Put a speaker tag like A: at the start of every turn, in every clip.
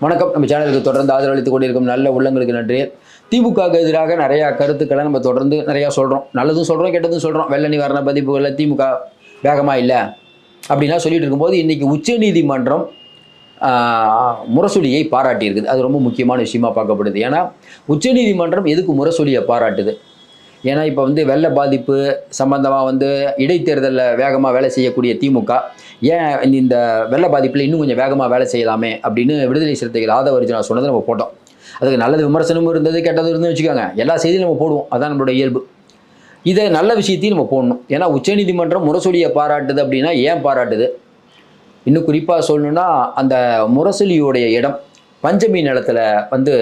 A: வணக்கம். நம்ம சேனலுக்கு தொடர்ந்து ஆதரவளித்துக் கொண்டிருக்கும் நல்ல உள்ளங்களுக்கு நன்றி. திமுகவுக்கு எதிராக நிறைய கருத்துக்களை நம்ம தொடர்ந்து நிறையா சொல்கிறோம் நல்லதும் சொல்கிறோம் கெட்டதும் சொல்கிறோம் வெள்ள நிவாரண பதிப்புகளில் திமுக வேகமாக இல்லை அப்படின்லாம் சொல்லிட்டு இருக்கும்போது இன்றைக்கி உச்சநீதிமன்றம் ஆஹ், முரசொலியை பாராட்டியிருக்குது. அது ரொம்ப முக்கியமான விஷயமா பார்க்கப்படுது. ஏன்னா உச்சநீதிமன்றம் எதுக்கு முரசொலியை பாராட்டுது? ஏன்னா இப்போ வந்து வெள்ள பாதிப்பு சம்பந்தமாக வந்து இடைத்தேர்தலில் வேகமாக வேலை செய்யக்கூடிய திமுக ஏன் இந்த வெள்ள பாதிப்பில் இன்னும் கொஞ்சம் வேகமாக வேலை செய்யலாமே அப்படின்னு விடுதலை சிறுத்தைகள் ஆதவர்ஜனா சொன்னதை நம்ம போட்டோம். அதுக்கு நல்லது விமர்சனமும் இருந்தது கெட்டது இருந்தது வச்சுக்கோங்க. எல்லா செய்தியும் நம்ம போடுவோம். அதான் நம்மளோட இயல்பு. இதை நல்ல விஷயத்தையும் நம்ம போடணும். ஏன்னா உச்சநீதிமன்றம் முரசொலியை பாராட்டுது அப்படின்னா ஏன் பாராட்டுது? இன்னும் குறிப்பாக சொல்லணும்னா அந்த முரசொலியுடைய இடம் பஞ்சமி நிலத்தில் வந்து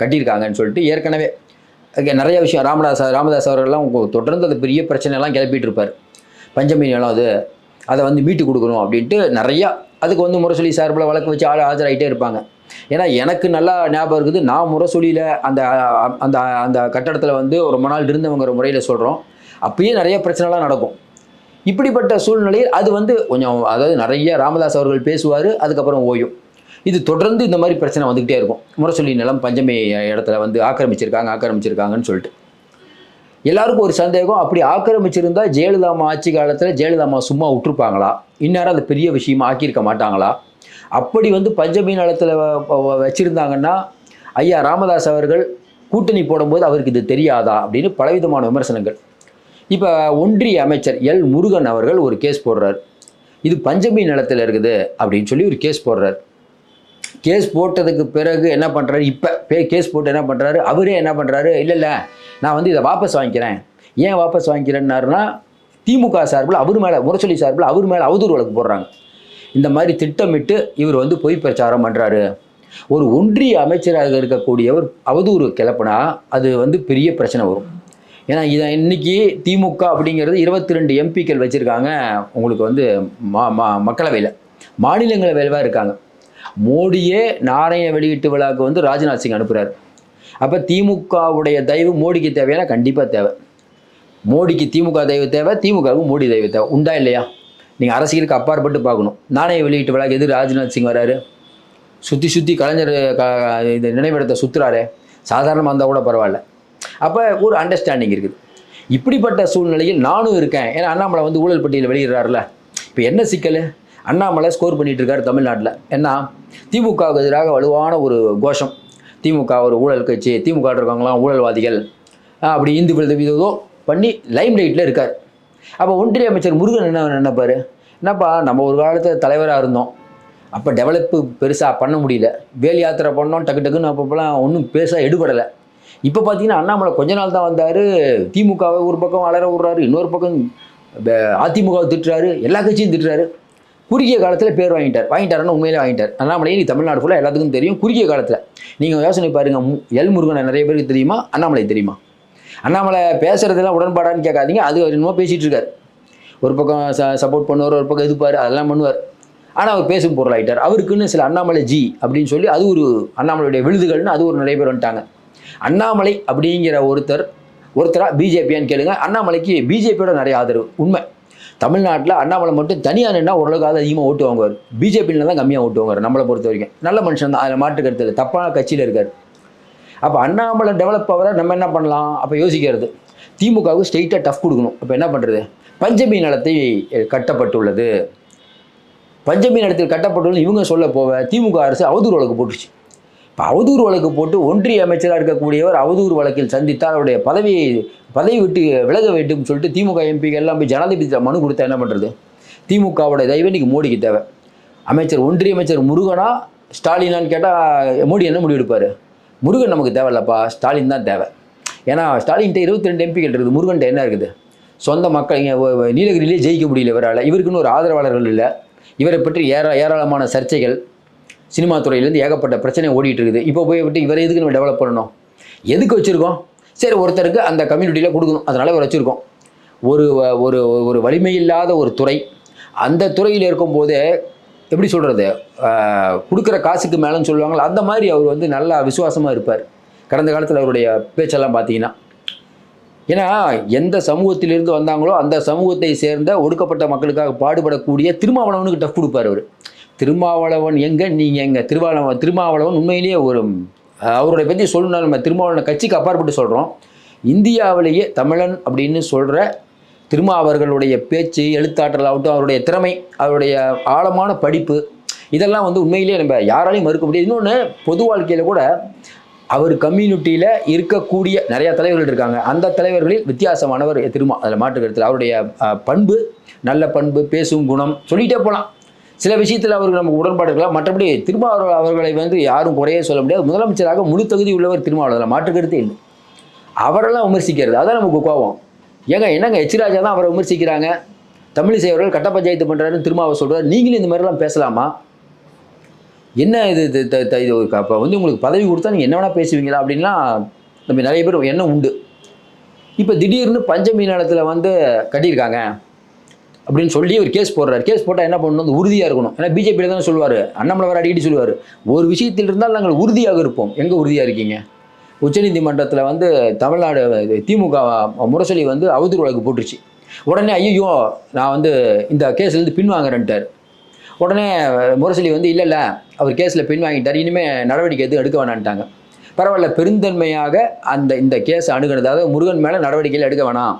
A: கட்டியிருக்காங்கன்னு சொல்லிட்டு ஏற்கனவே நிறைய விஷயம். ராமதாஸ் ராமதாஸ் அவர்கள்லாம் தொடர்ந்து அது பெரிய பிரச்சனைலாம் கிளப்பிட்டு இருப்பார். பஞ்சமி நிலம் அது அதை வந்து மீட்டு கொடுக்கணும் அப்படின்ட்டு நிறையா அதுக்கு வந்து முரசொலி சார்பில் வழக்கு வச்சு ஆள் ஆஜராகிட்டே இருப்பாங்க. ஏன்னா எனக்கு நல்லா ஞாபகம் இருக்குது நான் முரசொலியில் அந்த அந்த அந்த கட்டடத்தில் வந்து ரொம்ப நாள் இருந்தவங்கிற முறையில் சொல்கிறோம் அப்பயே நிறைய பிரச்சனைலாம் நடக்கும். இப்படிப்பட்ட சூழ்நிலையில் அது வந்து கொஞ்சம் அதாவது நிறைய ராமதாஸ் அவர்கள் பேசுவார் அதுக்கப்புறம் ஓயும். இது தொடர்ந்து இந்த மாதிரி பிரச்சனை வந்துக்கிட்டே இருக்கும். முரசொலி நிலம் பஞ்சமி இடத்துல வந்து ஆக்கிரமிச்சிருக்காங்க ஆக்கிரமிச்சிருக்காங்கன்னு சொல்லிட்டு. எல்லாருக்கும் ஒரு சந்தேகம் அப்படி ஆக்கிரமிச்சிருந்தா ஜெயலலிதாமா ஆட்சி காலத்தில் ஜெயலலிதாமா சும்மா விட்டுருப்பாங்களா? இந்நேரம் அது பெரிய விஷயமா ஆக்கியிருக்க மாட்டாங்களா? அப்படி வந்து பஞ்சமி நிலத்தில் வச்சுருந்தாங்கன்னா ஐயா ராமதாஸ் அவர்கள் கூட்டணி போடும்போது அவருக்கு இது தெரியாதா? அப்படின்னு பலவிதமான விமர்சனங்கள். இப்போ ஒன்றிய அமைச்சர் எல் முருகன் அவர்கள் ஒரு கேஸ் போடுறார். இது பஞ்சமி நிலத்தில் இருக்குது அப்படின்னு சொல்லி ஒரு கேஸ் போடுறார். கேஸ் போட்டதுக்கு பிறகு என்ன பண்ணுறாரு இப்போ பே கேஸ் போட்டு என்ன பண்ணுறாரு அவரே என்ன பண்ணுறாரு இல்லை இல்லை. நான் வந்து இதை வாபஸ் வாங்கிக்கிறேன். ஏன் வாபஸ் வாங்கிக்கிறேன்னாருன்னா திமுக சார்பில் அவர் மேலே முரசொலி சார்பில் அவர் மேலே அவதூறு வழக்கு போடுறாங்க. இந்த மாதிரி திட்டமிட்டு இவர் வந்து பொய் பிரச்சாரம் பண்ணுறாரு ஒரு ஒன்றிய அமைச்சராக இருக்கக்கூடியவர் அவதூறு கிளப்புனா அது வந்து பெரிய பிரச்சனை வரும். ஏன்னா இதை இன்னைக்கு திமுக அப்படிங்கிறது இருபத்தி ரெண்டு எம்பிக்கள் வச்சுருக்காங்க. உங்களுக்கு வந்து மா மா மக்களவையில். மாநிலங்களவையில் இருக்காங்க. மோடியே நாணய வெளியீட்டு விழாவுக்கு வந்து ராஜ்நாத் சிங் அனுப்புகிறார் அப்போ திமுகவுடைய தயவு மோடிக்கு தேவையான கண்டிப்பாக தேவை. மோடிக்கு திமுக தயவு தேவை திமுகவுக்கு மோடி தயவு தேவை. உண்டா இல்லையா? நீங்கள் அரசியலுக்கு அப்பாற்பட்டு பார்க்கணும். நாணய வெளியீட்டு விழாக்கு எது ராஜ்நாத் சிங் வராரு? சுற்றி சுற்றி கலைஞர் க இந்த நினைவிடத்தை சுற்றுறாரே சாதாரணமாக இருந்தால் கூட பரவாயில்ல. அப்போ ஒரு அண்டர்ஸ்டாண்டிங் இருக்குது. இப்படிப்பட்ட சூழ்நிலையில் நானும் இருக்கேன். ஏன்னா அண்ணாமலை வந்து ஊழல் பட்டியலில் வெளியிடுறாருல. இப்போ என்ன சிக்கல்? அண்ணாமலை ஸ்கோர் பண்ணிட்டு இருக்காரு தமிழ்நாட்டில். என்ன திமுகவுக்கு எதிராக வலுவான ஒரு கோஷம். திமுக ஒரு ஊழல் கட்சி திமுக இருக்கவங்களாம் ஊழல்வாதிகள். அப்படி இந்து விழுது விதோ பண்ணி லைம் லைட்டில் இருக்கார். அப்போ ஒன்றிய அமைச்சர் முருகன் என்ன நினைப்பார் என்னப்பா நம்ம ஒரு காலத்தில் தலைவராக இருந்தோம். அப்போ டெவலப்பு பெருசாக பண்ண முடியல. வேல் யாத்திரை பண்ணோம் டக்கு டக்குன்னு அப்பப்போலாம் ஒன்றும் பெருசாக எடுபடலை. இப்போ பார்த்தீங்கன்னா அண்ணாமலை கொஞ்ச நாள் தான் வந்தார். திமுகவை ஒரு பக்கம் வளர விடுறாரு இன்னொரு பக்கம் அதிமுகவை திட்டுறாரு எல்லா கட்சியும் திட்டுறாரு. குறுகிய காலத்தில் பேர் வாங்கிட்டார். வாங்கிட்டாருன்னு உண்மையிலே வாங்கிட்டார். அண்ணாமலையை நீ தமிழ்நாடு ஃபுல்லாக எல்லாத்துக்கும் தெரியும். குறுகிய காலத்தில். நீங்கள் யோசனை பாருங்கள் மு- எல் முருகனை நிறைய பேருக்கு தெரியுமா? அண்ணாமலை தெரியுமா? அண்ணாமலை பேசுகிறதெல்லாம் உடன்பாடான்னு கேட்காதீங்க. அது என்னமோ பேசிகிட்டு இருக்கார். ஒரு பக்கம் ச சப்போர்ட் பண்ணுவார் ஒரு பக்கம் எதுப்பார் அதெல்லாம் பண்ணுவார். ஆனால் அவர் பேசும் பொருளாயிட்டார். அவருக்குன்னு சில அண்ணாமலை ஜி அப்படின்னு சொல்லி அது ஒரு அண்ணாமலையுடைய விழுதுகள்னு அது ஒரு நிறைய பேர் வந்துட்டாங்க. அண்ணாமலை அப்படிங்கிற ஒருத்தர் ஒருத்தராக பிஜேபியான்னு கேளுங்க. அண்ணாமலைக்கு பிஜேபியோட நிறைய ஆதரவு. உண்மை. தமிழ்நாட்டில் அண்ணாமலை மட்டும் தனியாக நின்னா ஓரளவுக்கு அதிகமாக ஓட்டு வாங்குவார். பிஜேபியில் தான் கம்மியாக ஓட்டு வாங்குவார் நம்மளை பொறுத்த வரைக்கும். நல்ல மனுஷன் தான் அதில் மாற்று கருத்து இல்லை. தப்பான கட்சியில் இருக்கார். அப்போ அண்ணாமலை டெவலப் ஆகிற நம்ம என்ன பண்ணலாம்? அப்போ யோசிக்கிறது. திமுகவுக்கு ஸ்ட்ரெயிட்டாக டஃப் கொடுக்கணும். அப்போ என்ன பண்ணுறது பஞ்சமி நிலத்தை கட்டப்பட்டுள்ளது. பஞ்சமி நிலத்தில் கட்டப்பட்டுள்ளது இவங்க சொல்ல போவ திமுக அரசு அவதூறு வழக்கு போட்டுச்சு இப்போ அவதூறு வழக்கு போட்டு ஒன்றிய அமைச்சராக இருக்கக்கூடியவர் அவதூறு வழக்கில் சந்தித்தால் அவருடைய பதவியை பதவி விட்டு விலக வேண்டும் சொல்லிட்டு திமுக எம்பிகள் எல்லாம் போய் ஜனாதிபதி மனு கொடுத்தா என்ன பண்ணுறது திமுகவோட தயவு இன்றைக்கி மோடிக்கு தேவை. அமைச்சர் ஒன்றிய அமைச்சர் முருகனா ஸ்டாலினான்னு கேட்டால் மோடி என்ன முடிவு எடுப்பார்? முருகன் நமக்கு தேவையில்லப்பா ஸ்டாலின் தான் தேவை. ஏன்னா ஸ்டாலின்கிட்ட இருபத்தி ரெண்டு எம்பிகள் இருக்குது. முருகன்ட்ட என்ன இருக்குது? சொந்த மக்கள் இங்கே நீலகிரியிலே ஜெயிக்க முடியல இவரால். இவருக்குன்னு ஒரு ஆதரவாளர்கள் இல்லை. இவரை பற்றி ஏரா ஏராளமான சர்ச்சைகள். சினிமா துறையிலேருந்து ஏகப்பட்ட பிரச்சனை ஓடிட்டு இருக்குது இப்போ போய் விட்டு இவரை எதுக்கு நம்ம டெவலப் பண்ணணும்? எதுக்கு வச்சுருக்கோம்? சரி ஒருத்தருக்கு அந்த கம்யூனிட்டியில் கொடுக்கணும். அதனால் இவர் வச்சுருக்கோம். ஒரு ஒரு ஒரு வலிமை இல்லாத ஒரு துறை. அந்த துறையில் இருக்கும்போதே எப்படி சொல்கிறது கொடுக்குற காசுக்கு மேலேன்னு சொல்லுவாங்களா அந்த மாதிரி அவர் வந்து நல்லா விசுவாசமாக இருப்பார். கடந்த காலத்தில் அவருடைய பேச்செல்லாம் பார்த்தீங்கன்னா. ஏன்னா எந்த சமூகத்திலிருந்து வந்தாங்களோ அந்த சமூகத்தை சேர்ந்த ஒடுக்கப்பட்ட மக்களுக்காக பாடுபடக்கூடிய திருமாவளவனுக்கு டஃப் கொடுப்பார் அவர். திருமாவளவன் எங்கே? நீங்கள் எங்கே? திருமாவளவன் திருமாவளவன் உண்மையிலேயே ஒரு அவருடைய பற்றி சொல்லணும் நம்ம திருமாவளவன் கட்சிக்கு அப்பாற்பட்டு சொல்கிறோம் இந்தியாவிலேயே தமிழன் அப்படின்னு சொல்கிற திருமா அவர்களுடைய பேச்சு எழுத்தாற்றல் ஆகட்டும் அவருடைய திறமை அவருடைய ஆழமான படிப்பு இதெல்லாம் வந்து உண்மையிலேயே நம்ம யாராலையும் மறுக்க முடியாது. இன்னொன்று பொது வாழ்க்கையில் கூட அவர் கம்யூனிட்டியில் இருக்கக்கூடிய நிறைய தலைவர்கள் இருக்காங்க. அந்த தலைவர்களில் வித்தியாசமானவர் திருமா அதில் மாற்று கருத்தில் அவருடைய பண்பு நல்ல பண்பு பேசும் குணம் சொல்லிகிட்டே போகலாம் சில விஷயத்தில் அவர்கள் நமக்கு உடன்பாடு இருக்கலாம். மற்றபடி திருமாவளவர் அவர்களை வந்து யாரும் குறையே சொல்ல முடியாது. முதலமைச்சராக முழு தகுதி உள்ளவர் திருமாவளவர் மாற்றுக்கருத்தே இல்லை. அவரெல்லாம் விமர்சிக்கிறது. அதான் நமக்கு கோபம். ஏங்க என்னங்க எச் ராஜா தான் அவரை விமர்சிக்கிறாங்க. தமிழிசை அவர்கள் கட்ட பஞ்சாயத்து பண்ணுறாருன்னு திருமாவை சொல்கிறார் நீங்களும் இந்த மாதிரிலாம் பேசலாமா? என்ன இது இது த- த- இது அப்போ வந்து உங்களுக்கு பதவி கொடுத்தா நீங்கள் என்ன வேணால் பேசுவீங்களா? அப்படின்லாம் நம்ம நிறைய பேர் எண்ணம் உண்டு. இப்போ திடீர்னு பஞ்சமி நிலத்தில் வந்து கட்டியிருக்காங்க. அப்படின்னு சொல்லி ஒரு கேஸ் போடுறாரு. கேஸ் போட்டால் என்ன பண்ணணும்? வந்து உறுதியாக இருக்கணும். ஏன்னா பிஜேபியில் தானே சொல்லுவார். அண்ணாமலை வர அடிக்கடி சொல்லுவார். ஒரு விஷயத்தில் இருந்தால் நாங்கள் உறுதியாக இருப்போம். எங்கே உறுதியாக இருக்கீங்க? உச்சநீதிமன்றத்தில் வந்து தமிழ்நாடு திமுக முரசொலி வந்து அவதூறு வழக்கு போட்டுருச்சு. உடனே ஐயோ நான் வந்து இந்த கேஸ்லேருந்து பின்வாங்குறேன்ட்டார் உடனே முரசொலி வந்து இல்லை இல்லை அவர் கேஸில் பின் வாங்கிட்டார். இனிமேல் நடவடிக்கை எதுவும் எடுக்க வேணான்ட்டாங்க பரவாயில்ல பெருந்தன்மையாக அந்த இந்த கேஸ் அணுகுனது. முருகன் மேலே நடவடிக்கைகள் எடுக்க வேணாம்.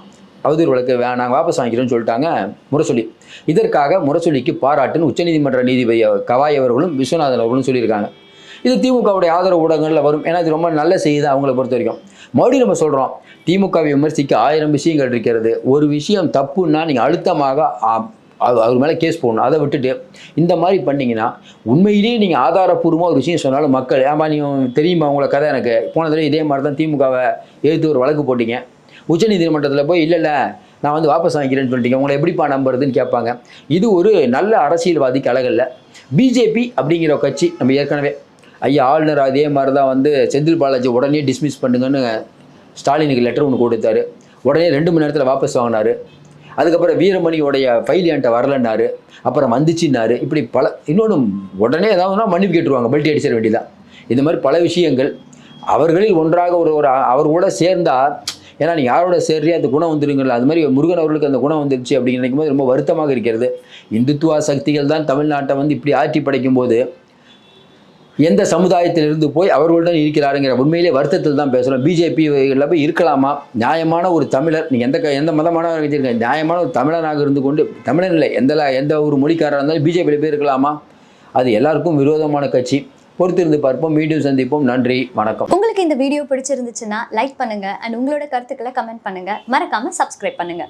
A: அவதூறு வழக்கு வே நாங்கள் வாபஸ் வாங்கிக்கிறோம்னு சொல்லிட்டாங்க முரசொலி. இதற்காக முரசொலிக்கு பாராட்டுன்னு உச்சநீதிமன்ற நீதிபதி கவாய் அவர்களும் விஸ்வநாதன் அவர்களும் சொல்லியிருக்காங்க. இது திமுகவுடைய ஆதரவு ஊடகங்களில் வரும். ஏன்னா இது ரொம்ப நல்ல செய்தி தான் அவங்கள பொறுத்த வரைக்கும். மறுபடியும் நம்ம சொல்கிறோம் திமுகவை விமர்சிக்க ஆயிரம் விஷயங்கள் இருக்கிறது. ஒரு விஷயம் தப்புன்னா நீங்கள் அழுத்தமாக அது அவர் மேலே கேஸ் போடணும். அதை விட்டுட்டு இந்த மாதிரி பண்ணிங்கன்னா உண்மையிலேயே நீங்கள் ஆதாரப்பூர்வமாக ஒரு விஷயம் சொன்னாலும் மக்கள் ஏமா நீங்கள் தெரியுமா உங்களை கதை எனக்கு? போன தடவை இதே மாதிரி தான் திமுகவை எதிர்த்து ஒரு வழக்கு போட்டிங்க. உச்சநீதிமன்றத்தில் போய் இல்லை இல்லை நான் வந்து வாபஸ் வாங்கிக்கிறேன்னு சொல்லிட்டீங்க. உங்களை எப்படிப்பா நம்புறதுன்னு கேட்பாங்க. இது ஒரு நல்ல அரசியல்வாதிக்கு அழகல்ல பிஜேபி அப்படிங்கிற கட்சி நம்ம ஏற்கனவே ஐயா ஆளுநர் அதே மாதிரி தான் வந்து செந்தில் பாலாஜி உடனே டிஸ்மிஸ் பண்ணுங்கன்னு ஸ்டாலினுக்கு லெட்டர் ஒன்று கொடுத்தாரு. உடனே ரெண்டு மணி நேரத்தில் வாபஸ் வாங்கினார். அதுக்கப்புறம் வீரமணியோடைய ஃபைல் என்கிட்ட வரலன்னாரு. அப்புறம் வந்துச்சுன்னாரு. இப்படி பல இன்னொன்று உடனே ஏதாவது மன்னிப்பு கேட்டுருவாங்க. பெல்ட்டி அடிச்சிட வேண்டியதான் இந்த மாதிரி பல விஷயங்கள். அவர்களில் ஒன்றாக ஒரு ஒரு அவர் கூட சேர்ந்தால் ஏன்னா நீ யாரோட சேர்றியோ அந்த குணம் வந்துருங்கல்ல அது மாதிரி முருகன் அவர்களுக்கு அந்த குணம் வந்துருச்சு அப்படின்னு நினைக்கும் போது ரொம்ப வருத்தமாக இருக்கிறது. இந்துத்துவா சக்திகள் தான் தமிழ்நாட்டை வந்து இப்படி ஆட்சி படைக்கும் போது எந்த சமுதாயத்திலிருந்து போய் அவர்களுடன் இருக்கிறாருங்கிற உண்மையிலே வருத்தத்தில் தான் பேசுகிறோம் பிஜேபி போய் இருக்கலாமா? நியாயமான ஒரு தமிழர் நீங்கள் எந்த க- எந்த மதமான இருக்க நியாயமான ஒரு தமிழனாக இருந்து கொண்டு தமிழன் இல்லை எந்த எந்த ஒரு மொழிக்காரராக இருந்தாலும் பிஜேபியில் போய் இருக்கலாமா? அது எல்லாருக்கும் விரோதமான கட்சி. பொறுத்திருந்து பார்ப்போம். மீண்டும் சந்திப்போம். நன்றி. வணக்கம்.
B: உங்களுக்கு இந்த வீடியோ பிடிச்சிருந்துச்சுன்னா லைக் பண்ணுங்க. அண்ட் உங்களோட கருத்துக்களை கமெண்ட் பண்ணுங்க. மறக்காம சப்ஸ்கிரைப் பண்ணுங்க.